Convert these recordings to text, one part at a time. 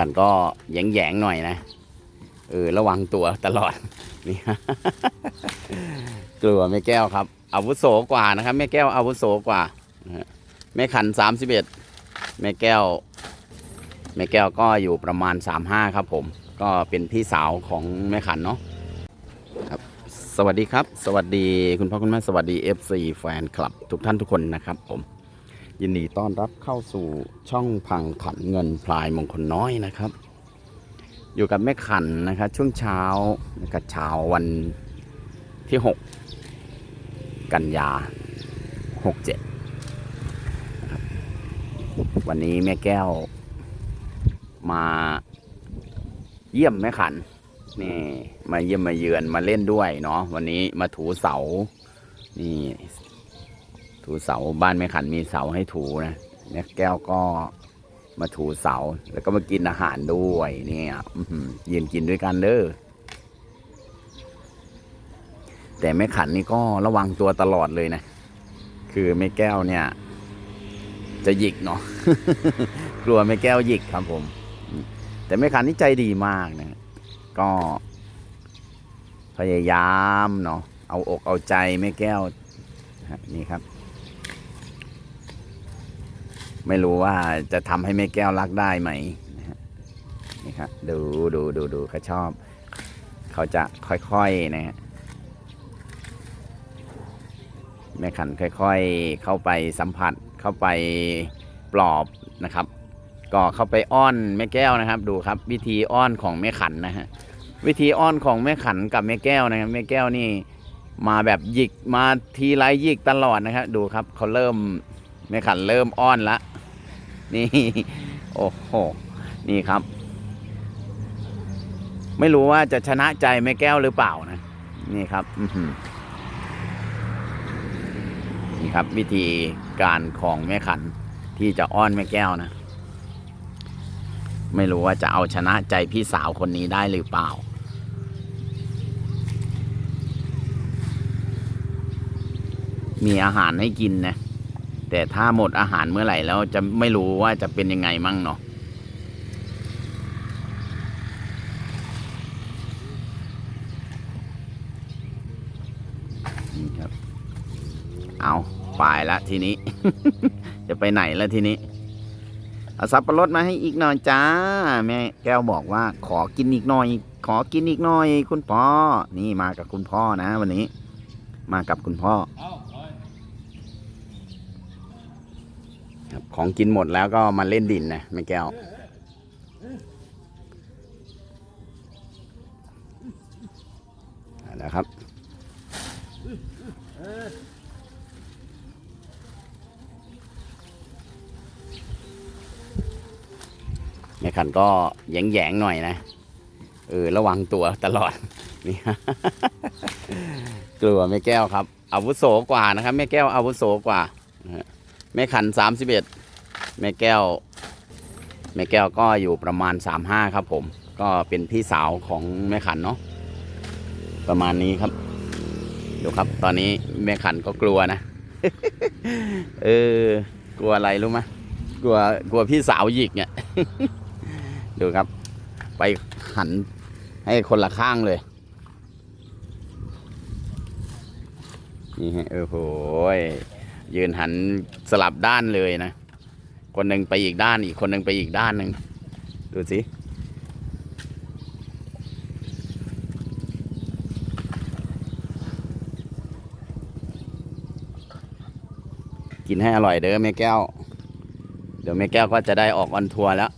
ขันก็แยงๆหน่อยนะ เออ ระวังตัวตลอดนี่กลัวแม่แก้วครับ อาวุโสกว่านะครับ แม่แก้วอาวุโสกว่าแม่ขันสามสิบเอ็ดแม่แก้วแม่แก้วก็อยู่ประมาณสามห้าครับ ผม ก็เป็นพี่สาวของแม่ขันเนาะครับสวัสดีครับ สวัสดีคุณพ่อคุณแม่สวัสดี FC แฟนคลับ ทุกท่านทุกคนนะครับผม ยินดีต้อนรับเข้าสู่ช่องพังขันเงินพลายมงคลน้อยนะครับ อยู่กับแม่ขันนะครับ ช่วงเช้านะครับเช้าวันที่ 6 กันยา 67 วันนี้แม่แก้วมาเยี่ยมแม่ขันนี่มาเยี่ยมมาเยือนมาเล่นด้วยเนาะวันนี้มาถูเสานี่ ถูเสาบ้านแม่ขันมีเสาให้ถูนะแม่แก้วก็มาถูเสาแล้วก็มากินอาหารด้วยเนี่ยยืนกินด้วยกันเด้อแต่แม่ขันนี่ก็ระวังตัวตลอดเลยนะ คือแม่แก้วเนี่ย จะหยิกเนาะกลัวแม่แก้วหยิกครับผม แต่แม่ขันนี่ใจดีมากนะ ก็ พยายามเนาะเอาอกเอาใจแม่แก้วนี่ครับ ไม่รู้ว่าจะทำให้แม่แก้วรักได้ไหมนะฮะนี่ครับดูดูดูดูเขาชอบ เขาจะค่อยๆนะฮะแม่ขันค่อยๆ เข้าไปสัมผัสเข้าไปปลอบนะครับ ก็เข้าไปอ้อนแม่แก้วนะครับ ดูครับ วิธีอ้อนของแม่ขันนะฮะวิธีอ้อนของแม่ขันกับแม่แก้วนะครับแม่แก้วนี่มาแบบหยิกมาทีไรหยิกตลอดนะครับ ดูครับเขาเริ่ม แม่ขันเริ่มอ้อนละ นี่ โอ้โห นี่ครับ ไม่รู้ว่าจะชนะใจแม่แก้วหรือเปล่านะ นี่ครับนี่ครับ วิธีการของแม่ขันที่จะอ้อนแม่แก้วนะ ไม่รู้ว่าจะเอาชนะใจพี่สาวคนนี้ได้หรือเปล่ามีอาหารให้กินนะ แต่ถ้าหมดอาหารเมื่อไหร่แล้วจะไม่รู้ว่าจะเป็นยังไงมั่งเนาะนี่ครับ เอาไปละทีนี้ จะไปไหนล้วทีนี้ เอาสับปะรดมาให้อีกหน่อยจ้า แม่แก้วบอกว่า ขอกินอีกหน่อย ขอกินอีกหน่อย คุณพ่อ นี่มากับคุณพ่อนะ วันนี้ มากับคุณพ่อ ครับของกินหมดแล้วก็มาเล่นดินนะแม่แก้ว นะครับ แม่ขันก็แยงๆหน่อยนะ เออ ระวังตัวตลอด นี่กลัวแม่แก้วครับอาวุโสกว่านะครับแม่แก้วอาวุโสกว่านะฮะ แม่ขันสามสิบเอ็ดแม่แก้ว แม่แก้วก็อยู่ประมาณสามห้าครับ ผม ก็เป็นพี่สาวของแม่ขันเนาะประมาณนี้ครับดูครับ ตอนนี้แม่ขันก็กลัวนะ เออกลัวอะไรรู้ไหมกลัวกลัวพี่สาวหยิกเนี่ย ดูครับ ไปหันให้คนละข้างเลย นี่ฮะโอ้โห ยืนหันสลับด้านเลยนะ คนหนึ่งไปอีกด้านอีกคนหนึ่งไปอีกด้านหนึ่งดูสิกินให้อร่อยเด้อแม่แก้ว เดี๋ยวแม่แก้วก็จะได้ออกออนทัวร์แล้ว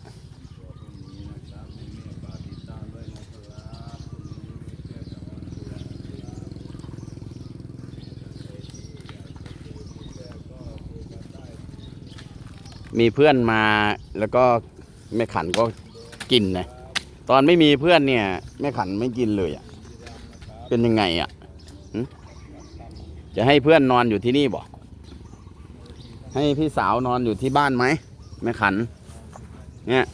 มีเพื่อนมาแล้วก็แม่ขันก็กินนะตอนไม่มีเพื่อนเนี่ยแม่ขันไม่กินเลยอะ่ะเป็นยังไงอะ่ะจะให้เพื่อนนอนอยู่ที่นี่บอกให้พี่สาวนอนอยู่ที่บ้านไหมแม่ขัน เนี่ย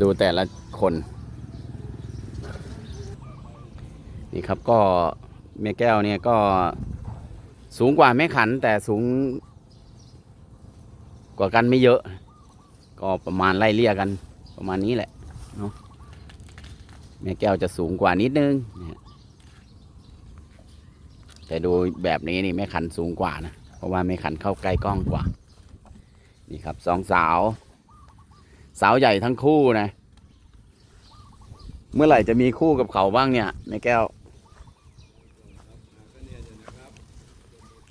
ดูแต่ละคน นี่ครับก็ แม่แก้วเนี่ยก็สูงกว่าแม่ขันแต่สูง กว่ากันไม่เยอะ ก็ประมาณไล่เลี่ยกัน ประมาณนี้แหละเนาะแม่แก้วจะสูงกว่านิดนึงนแต่ดูแบบนี้นี่แม่ขันสูงกว่านะ เพราะว่าแม่ขันเข้าใกล้กล้องกว่า นี่ครับสองสาว สาวใหญ่ทั้งคู่นะ เมื่อไหร่จะมีคู่กับเขาบ้างเนี่ยแม่แก้ว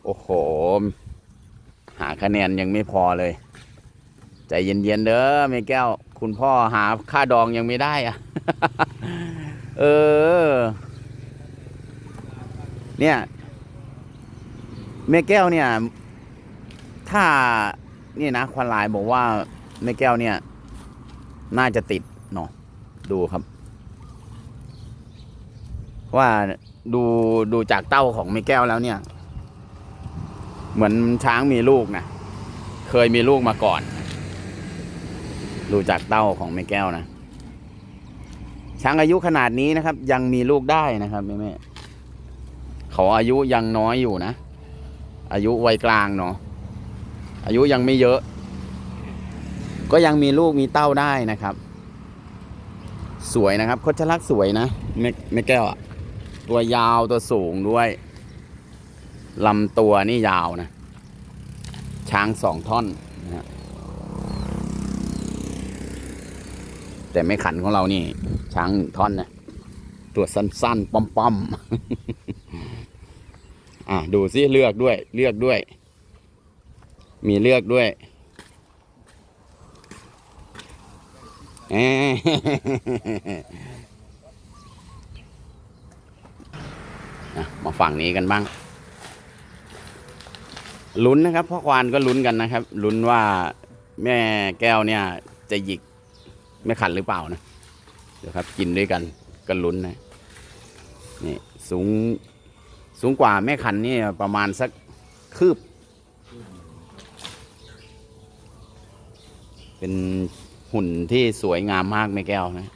โอ้โห หาคะแนนยังไม่พอเลย ใจเย็นๆเด้อแม่แก้ว คุณพ่อหาค่าดองยังไม่ได้อะเออ เนี่ยแม่แก้วเนี่ย ถ้านี่นะควันลายบอกว่าแม่แก้วเนี่ย น่าจะติดเนาะดูครับ ว่าดูดูจากเต้าของแม่แก้วแล้วเนี่ย เหมือนช้างมีลูกนะ เคยมีลูกมาก่อน ดูจากเต้าของแม่แก้วนะ ช้างอายุขนาดนี้นะครับ ยังมีลูกได้นะครับแม่แม่เขาอายุยังน้อยอยู่นะ อายุวัยกลางเนาะ อายุยังไม่เยอะ ก็ยังมีลูกมีเต้าได้นะครับ สวยนะครับคดชลักษณ์สวยนะแม่แม่แก้วอะตัวยาวตัวสูงด้วย ลำตัวนี่ยาวนะ ช้างสองท่อนนะแต่ไม่ขันของเรานี่ ช้างหนึ่งท่อนนะ ตัวสั้นๆ ป้อมๆ อะ ดูซิเลือกด้วย เลือกด้วย มีเลือกด้วยมาฝั่งนี้กันบ้าง ลุ้นนะครับพ่อควานก็ลุ้นกันนะครับลุ้นว่าแม่แก้วเนี่ย จะหยิกไม่ขันหรือเปล่านะเดี๋ยวครับ กินด้วยกันก็ลุ้นนะนี่สูงสูงกว่าแม่ขันนี่ประมาณสักคืบ เป็นหุ่นที่สวยงามมากแม่แก้วนะ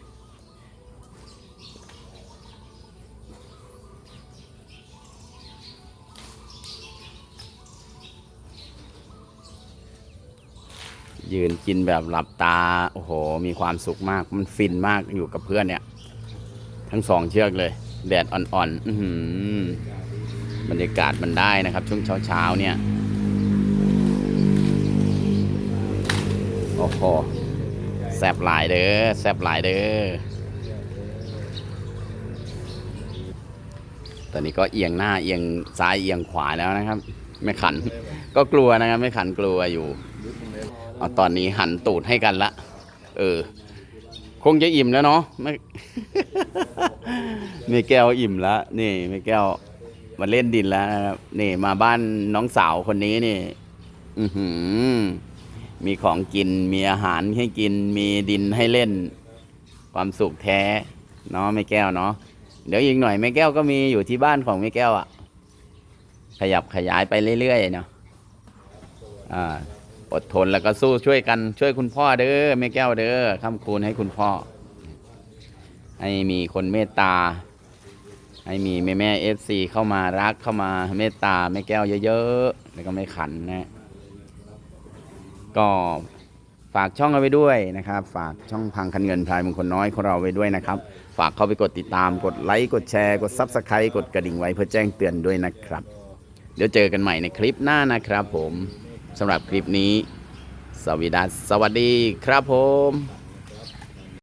ยืนกินแบบหลับตา โอ้โห มีความสุขมาก มันฟินมากอยู่กับเพื่อนเนี่ย ทั้งสองเชือกเลย แดดอ่อนๆออบรรยากาศมันได้นะครับ ช่วงเช้าๆเนี่ย โอ้โหแซบหลายเด้อแซบหลายเด้อ ตอนนี้ก็เอียงหน้าเอียงซ้ายเอียงขวาแล้วนะครับ ไม่ขัน ก็กลัวนะครับ ไม่ขันกลัวอยู่ เอาตอนนี้หันตูดให้กันละ เออ คงจะอิ่มแล้วเนาะไม่ไม่แก้วอิ่มแล้วนี่ไม่แก้วมาเล่นดินแล้วนะครับนี่มาบ้านน้องสาวคนนี้นี่ อือหือ มีของกินมีอาหารให้กินมีดินให้เล่น ความสุขแท้เนาะไม่แก้วเนาะเดี๋ยวอีกหน่อยแม่แก้วก็มีอยู่ที่บ้านของแม่แก้วอะ่ะ ขยับขยายไปเรื่อยๆเนาะอ่า อดทนแล้วก็สู้ช่วยกันช่วยคุณพ่อเด้อแม่แก้วเด้อค้ำคูณให้คุณพ่อ ให้มีคนเมตตา ให้มีแม่แม่เอฟซีเข้ามารักเข้ามาเมตตาแม่แก้วเยอะๆแล้วก็ไม่ขันนะก็ฝากช่องเอาไว้ด้วยนะครับ ฝากช่องพังคันเงินพลายมงคลน้อยของเราไว้ด้วยนะครับ ฝากเข้าไปกดติดตามกดไลค์กดแชร์กดซับสไครต์กดกระดิ่งไว้เพื่อแจ้งเตือนด้วยนะครับ เดี๋ยวเจอกันใหม่ในคลิปหน้านะครับผม สำหรับคลิปนี้ สวัสดีสวัสดีครับผม